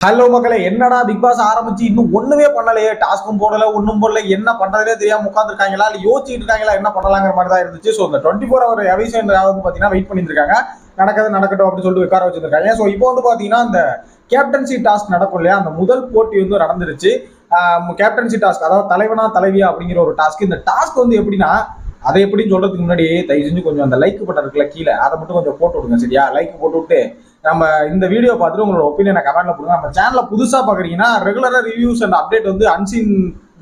Hello மக்களே என்னடா big pass ஆரம்பிச்சு இன்னும் ஒண்ணுமே பண்ணலையே? டாஸ்க்கும் போடல ஒன்றும் போடல என்ன பண்றதே தெரியாம உட்காந்துருக்காங்களா இல்ல யோசிச்சுட்டு இருக்காங்களா? என்ன பண்ணலாங்கிற மாதிரி தான் இருந்துச்சு. ஸோ இந்த டுவெண்ட்டி ஃபோர் அவர் அவிஷன் வந்து பாத்தீங்கன்னா வெயிட் பண்ணியிருக்காங்க நடக்கிறது நடக்கட்டும் அப்படின்னு சொல்லிட்டு உட்கார வச்சிருக்காங்க ஸோ இப்போ வந்து பாத்தீங்கன்னா இந்த கேப்டன்சி டாஸ்க் நடக்கும் இல்லையா? அந்த முதல் போட்டி வந்து நடந்துருச்சு. கேப்டன்சி டாஸ்க் அதாவது தலைவனா தலைவியா அப்படிங்கிற ஒரு டாஸ்க் இந்த டாஸ்க் வந்து எப்படின்னா அதை எப்படின்னு சொல்றதுக்கு முன்னாடி தயவு செஞ்சு கொஞ்சம் அந்த லைக் பட்டன் இருக்குல்ல கீழே. அதை மட்டும் கொஞ்சம் போட்டு விடுங்க சரியா? லைக் போட்டு விட்டு நம்ம இந்த வீடியோ பார்த்துட்டு உங்களோட ஒப்பீனியனை கமெண்ட்ல கொடுங்க. நம்ம சேனலை புதுசா பாக்குறீங்கன்னா ரெகுலரா ரிவ்யூஸ் அண்ட் அப்டேட் வந்து அன்சீன்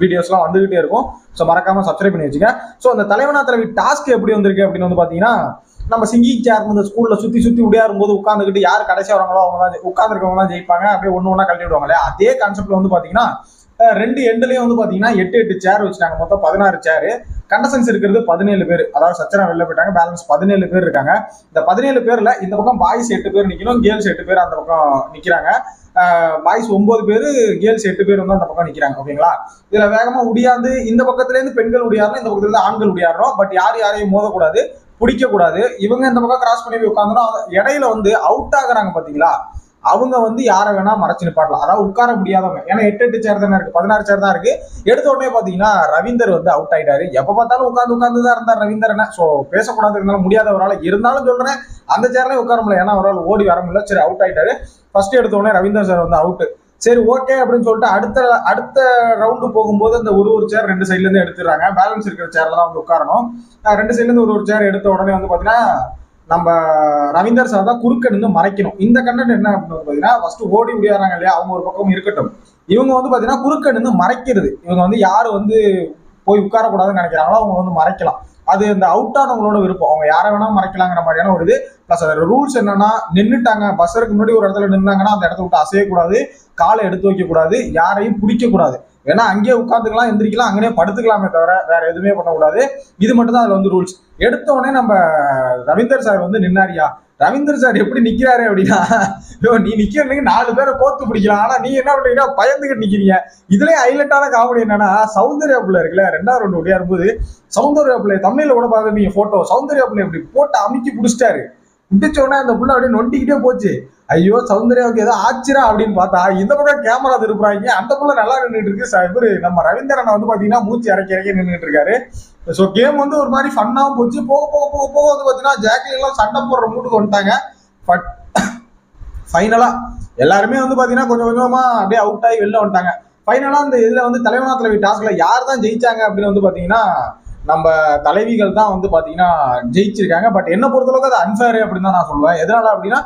வீடியோஸ்லாம் வந்துகிட்டே இருக்கும். ஸோ மறக்காம சப்ஸ்கிரைப் பண்ணி வச்சுங்க. ஸோ அந்த தலைவனா தலைவி டாஸ்க் எப்படி வந்திருக்கு அப்படின்னு வந்து பாத்தீங்கன்னா நம்ம சிங்கி சேர் இந்த ஸ்கூல்ல சுத்தி சுத்தி உடையாரும் போது உட்காந்துக்கிட்டு யார் கடைசியாக வராங்களோ அவங்க தான் உட்காந்துருக்கவங்க தான் ஜெயிப்பாங்க. அப்படியே ஒன்று ஒன்றா கழட்டி விடுவாங்க அதே கான்செப்ட்ல வந்து பாத்தீங்கன்னா ரெண்டு எண்ட்லயும் வந்து பாத்தீங்கன்னா எட்டு எட்டு சேர் வச்சுட்டாங்க. மொத்தம் பதினாறு சேர் கண்டசன்ஸ் இருக்கிறது பதினேழு பேர். அதாவது சச்சனா வெளில போயிட்டாங்க. பேலன்ஸ் பதினேழு பேர் இருக்காங்க. இந்த பதினேழு பேர்ல இந்த பக்கம் பாய்ஸ் எட்டு பேர் நிக்கணும். கேர்ள்ஸ் எட்டு பேர் அந்த பக்கம் நிக்கிறாங்க. பாய்ஸ் ஒன்பது பேர் கேர்ள்ஸ் எட்டு பேர் வந்து அந்த பக்கம் நிக்கிறாங்க. ஓகேங்களா? இதுல வேகமா உடியாந்து இந்த பக்கத்துல இருந்து பெண்கள் உடையாறணும் இந்த பக்கத்துல இருந்து ஆண்கள் உடையாடுறோம் பட் யார் யாரையும் மோதக்கூடாது பிடிக்க கூடாது இவங்க இந்த பக்கம் கிராஸ் பண்ணி போய் இடையில வந்து அவுட் ஆகுறாங்க பாத்தீங்களா? அவங்க வந்து யாரை வேணா மறைச்சு நிப்பாட்டலாம். அதாவது உட்கார முடியாதவங்க. ஏன்னா எட்டு எட்டு சேர் தானே இருக்கு. பதினாறு சேர் தான் இருக்கு. எடுத்த உடனே பாத்தீங்கன்னா ரவீந்தர் வந்து அவுட் ஆயிட்டாரு. எப்ப பார்த்தாலும் உட்காந்து உட்காந்து தான் இருந்தார் ரவீந்தர் என்ன சோ பேசக்கூடாது இருந்தாலும் முடியாதவரால இருந்தாலும் சொல்றேன். அந்த சேர்லயே உட்கார முடியல. ஏன்னா அவரால் ஓடி வர முடியல. சரி அவுட் ஆயிட்டாரு. ஃபர்ஸ்ட் எடுத்த உடனே ரவீந்தர் சார் வந்து அவுட் சரி ஓகே அப்படின்னு சொல்லிட்டு அடுத்த அடுத்த ரவுண்டு போகும்போது அந்த ஒரு ஒரு சேர் ரெண்டு சைட்ல இருந்து எடுத்துடுறாங்க. பேலன்ஸ் இருக்கிற சேர்ல தான் வந்து உட்காரணும். ரெண்டு சைட்ல இருந்து ஒரு ஒரு சேர் எடுத்த உடனே வந்து பாத்தீங்கன்னா நம்ம ரவீந்தர் சார் தான் குறுக்க நின்று மறைக்கணும். இந்த கண்டென்ட் என்ன அப்படின்னு பார்த்தீங்கன்னா ஃபர்ஸ்ட் ஓடி முடியாறாங்க இல்லையா? அவங்க ஒரு பக்கம் இருக்கட்டும். இவங்க வந்து பார்த்தீங்கன்னா குறுக்க நின்று மறைக்கிறது. இவங்க வந்து யார் வந்து போய் உட்காரக்கூடாதுன்னு நினைக்கிறாங்களோ அவங்க வந்து மறைக்கலாம். அது இந்த அவுட் ஆனவங்களோட விருப்பம். அவங்க யாரை வேணா மறைக்கலாங்கிற மாதிரியான ஒரு இது. பிளஸ் அதோட ரூல்ஸ் என்னன்னா நின்றுட்டாங்க பஸ்ஸருக்கு முன்னாடி ஒரு இடத்துல நின்னாங்கன்னா அந்த இடத்த விட்டு அசையக்கூடாது. காலை எடுத்து வைக்கக்கூடாது. யாரையும் பிடிக்கக்கூடாது. ஏன்னா அங்கேயே உட்காந்துக்கலாம் எந்திரிக்கலாம் அங்கேயே படுத்துக்கலாமே தவிர வேற எதுவுமே பண்ணக்கூடாது. இது மட்டும் தான் அதுல வந்து ரூல்ஸ் எடுத்தோடனே நம்ம ரவீந்தர் சார் வந்து நின்னாரியா ரவீந்தர் சார் எப்படி நிக்கிறாரு அப்படின்னா ஐயோ நீ நிக்கிறீங்க நாலு பேரை கோத்து பிடிக்கலாம். ஆனா நீ என்ன பண்றீங்கன்னா பயந்துகிட்டு நிக்கிறீங்க. இதுலயே ஹைலைட்டான காமெடி என்னன்னா சௌந்தர்யா பிள்ளை இருக்குல்ல ரெண்டாவது ரெண்டு ஒடியா இருக்கும்போது சௌந்தர்யா பிள்ளை தமிழ்ல கூட பார்த்துருப்பீங்க போட்டோ சௌந்தர்யா பிள்ளை இப்படி போட்டு அமுக்கி பிடிச்சிட்டாரு. பிடிச்ச உடனே அந்த புள்ள அப்படியே நொண்டிக்கிட்டே போச்சு. ஐயோ சௌந்தர்யாவுக்கு ஏதோ ஆச்சுரா அப்படின்னு பார்த்தா இந்த பக்கம் கேமரா திருப்புறாங்க. அந்த புள்ள நல்லா நின்றுட்டு இருக்கு. இவரு நம்ம ரவீந்திரன் வந்து பாத்தீங்கன்னா மூச்சு இறக்கி இறக்கி நின்றுட்டு இருக்காரு. ஸோ கேம் வந்து ஒரு மாதிரி ஃபன்னாகவும் போச்சு. போக போக போக போக வந்து பார்த்தீங்கன்னா ஜாக்கி எல்லாம் சண்டை போடுற மூட்டுக்கு வந்துட்டாங்க. பட் ஃபைனலா எல்லாருமே வந்து பார்த்தீங்கன்னா கொஞ்சம் கொஞ்சமா அப்படியே அவுட் ஆகி வெளில வந்துட்டாங்க. ஃபைனலாக இந்த இதில் வந்து தலைவனா தலைவி டாஸ்க்ல யார் தான் ஜெயிச்சாங்க அப்படின்னு வந்து பார்த்தீங்கன்னா நம்ம தலைவிகள் தான் வந்து பாத்தீங்கன்னா ஜெயிச்சிருக்காங்க. பட் என்ன பொறுத்தளவுக்கு அது அன்ஃபேர் அப்படின்னு தான் நான் சொல்லுவேன். எதனால அப்படின்னா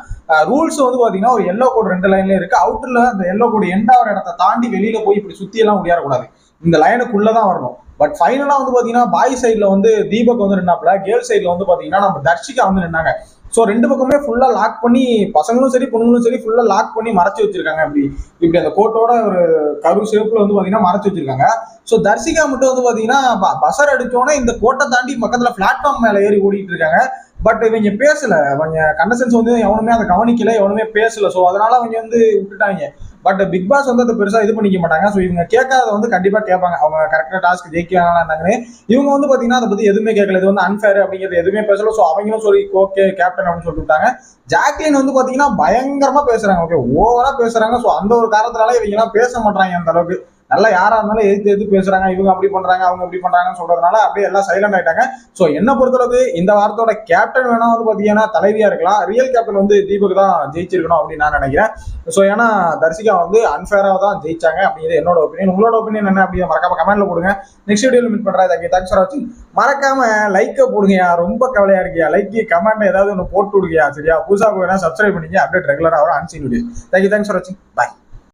ரூல்ஸ் வந்து பாத்தீங்கன்னா ஒரு எல்லோ கோடு ரெண்டு லைன்ல இருக்கு. அவுட்டர்ல அந்த எல்லோ கோடு எண்டாவது இடத்த தாண்டி வெளியில போய் இப்படி சுத்தி எல்லாம் முடியாடக்கூடாது இந்த லைனுக்குள்ள தான் வரணும். பட் ஃபைனலா வந்து பாத்தீங்கன்னா பாய் சைடில் வந்து தீபக் வந்து நின்னாப்ல கேர்ள் சைடில் வந்து பாத்தீங்கன்னா நம்ம தர்ஷிகா வந்து நின்னாங்க. ஸோ ரெண்டு பக்கமே ஃபுல்லாக லாக் பண்ணி பசங்களும் சரி பொண்ணுங்களும் சரி ஃபுல்லாக லாக் பண்ணி மறைச்சு வச்சிருக்காங்க இப்படி இப்படி அந்த கோட்டோட ஒரு கரு ஷேப்ல வந்து பார்த்தீங்கன்னா மறைச்சு வச்சிருக்காங்க. ஸோ தர்சிகா மட்டும் வந்து பார்த்தீங்கன்னா ப- பசர் அடித்தோன்னே இந்த கோட்டை தாண்டி பக்கத்தில் பிளாட்ஃபார்ம் மேலே ஏறி ஓடிட்டு இருக்காங்க. பட் இவங்க பேசல. அவங்க கண்டசன்ஸ் வந்து எவனுமே அதை கவனிக்கல எவனுமே பேசல. ஸோ அதனால அவங்க வந்து விட்டுட்டாங்க. பட் பிக் பாஸ் வந்து அதை பெருசா இது பண்ணிக்க மாட்டாங்க. ஸோ இவங்க கேட்காத வந்து கண்டிப்பா கேட்பாங்க. அவங்க கரெக்டா டாஸ்க் ஜெயிக்கிறாங்கன்னு இவங்க வந்து பாத்தீங்கன்னா அதை பத்தி எதுவுமே கேட்கல. இது வந்து அன்ஃபேர் அப்படிங்கிறது எதுவுமே பேசல. ஸோ அவங்களும் சொல்லி ஓகே கேப்டன் அப்படின்னு சொல்லிவிட்டாங்க ஜாக்லின் வந்து பாத்தீங்கன்னா பயங்கரமா பேசுறாங்க. ஓகே ஓவரா பேசுறாங்க. ஸோ அந்த ஒரு காரணத்தினால இவங்க எல்லாம் பேச மாட்டாங்க அந்த அளவுக்கு. நல்லா யாரா இருந்தாலும் எதிர்த்து எதிர்த்து பேசுறாங்க இவங்க அப்படி பண்றாங்க அவங்க இப்படி பண்றாங்கன்னு சொல்றதுனால அப்படியே எல்லாம் சைலண்ட் ஆயிட்டாங்க. ஸோ என்ன பொறுத்தளவு இந்த வாரத்தோட கேப்டன் வேணா வந்து பாத்தீங்கன்னா தலைவியா இருக்கலாம். ரியல் கேப்டன் வந்து தீபக் தான் ஜெயிச்சிருக்கணும் அப்படின்னு நான் நினைக்கிறேன். ஸோ ஏன்னா தர்சிகா வந்து அன்ஃபேராக தான் ஜெயிச்சாங்க அப்படிங்கிறது என்னோட ஒப்பீனியன் உங்களோட ஒப்பீனியன் என்ன அப்படின்னு மறக்காம கமெண்ட்ல போடுங்க. நெக்ஸ்ட் வீடியோல மீட் பண்றேன். தேங்க்யூ தேங்க்ஸ் ஃபார் வாட்சிங் மறக்காம லைக்கை போடுங்கயா ரொம்ப கவலையா இருக்கியா? லைக் கமெண்ட் ஏதாவது ஒன்று போட்டு விடுங்கயா சரியா? புதுசாக போயினா சப்ஸ்கிரைப் பண்ணிங்க அப்டேட் ரெகுலராக unseen video thank you thanks for வாட்சிங் பாய்